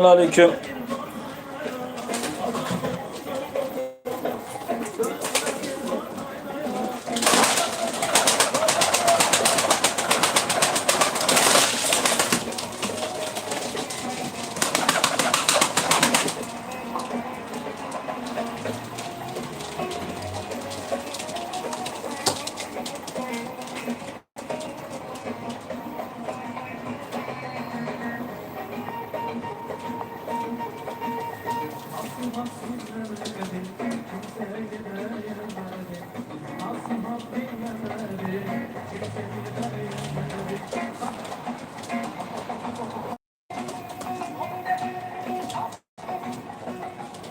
Aleyküm.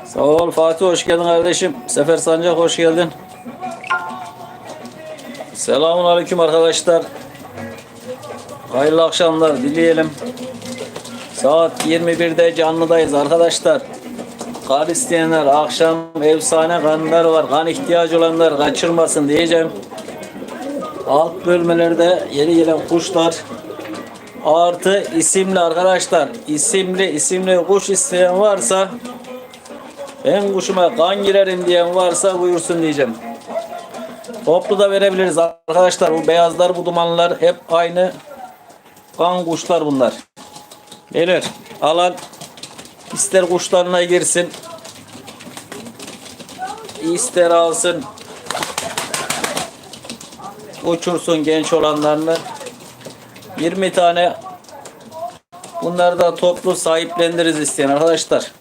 Sağ ol Fatih hoş geldin kardeşim. Sefer Sancak hoş geldin. Selamun aleyküm arkadaşlar. Hayırlı akşamlar dileyelim. Saat 21'de canlıdayız arkadaşlar. Kar isteyenler akşam efsane kanlar var. Kan ihtiyacı olanlar kaçırmasın diyeceğim. Alt bölmelerde yeni gelen kuşlar artı isimli arkadaşlar isimli isimli kuş isteyen varsa ben kuşuma kan girerim diyen varsa buyursun diyeceğim. Toplu da verebiliriz arkadaşlar. Bu beyazlar, bu dumanlar hep aynı kan kuşlar bunlar. Beyler alan ister kuşlarına girsin ister alsın uçursun genç olanlarını 20 tane bunları da toplu sahiplendiririz isteyen arkadaşlar.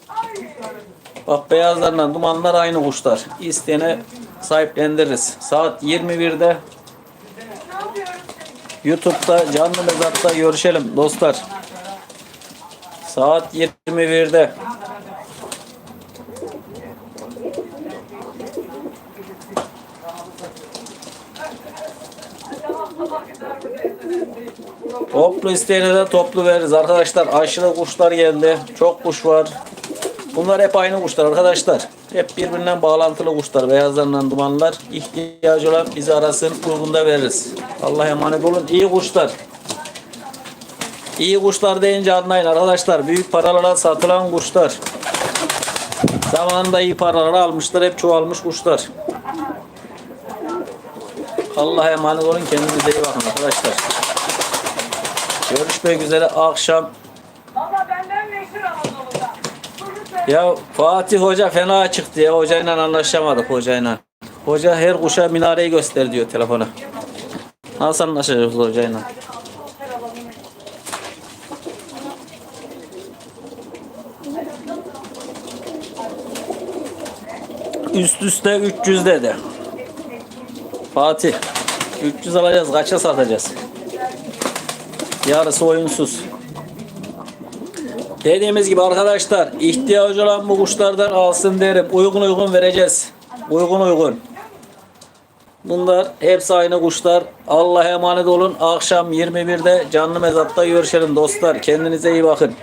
Bak beyazlarla dumanlar aynı kuşlar. İsteyene sahiplendiririz. Saat 21'de YouTube'da canlı mezatta görüşelim dostlar. Saat 21'de. Toplu isteyene de toplu veririz arkadaşlar. Aşırı kuşlar geldi. Çok kuş var. Bunlar hep aynı kuşlar arkadaşlar. Hep birbirinden bağlantılı kuşlar. Beyazlarla dumanlar. İhtiyacı olan bizi arasın. Uygunda veririz. Allah'a emanet olun. İyi kuşlar. İyi kuşlar deyince anlayın arkadaşlar. Büyük paralara satılan kuşlar. Zamanında iyi paraları almışlar. Hep çoğalmış kuşlar. Allah'a emanet olun. Kendinize iyi bakın arkadaşlar. Görüşmek üzere akşam. Valla benden meşhur Ya Fatih Hoca fena çıktı ya. Hocayla anlaşamadık hocayla. Hoca her kuşa minareyi göster diyor telefona. Nasıl anlaşacağız hocayla? Üst üste 300 dedi. Fatih 300 alacağız kaça satacağız? Yarısı oyunsuz. Dediğimiz gibi arkadaşlar ihtiyacı olan bu kuşlardan alsın derim. Uygun uygun vereceğiz. Uygun uygun. Bunlar hepsi aynı kuşlar. Allah'a emanet olun. Akşam 21'de canlı mezatta görüşelim dostlar. Kendinize iyi bakın.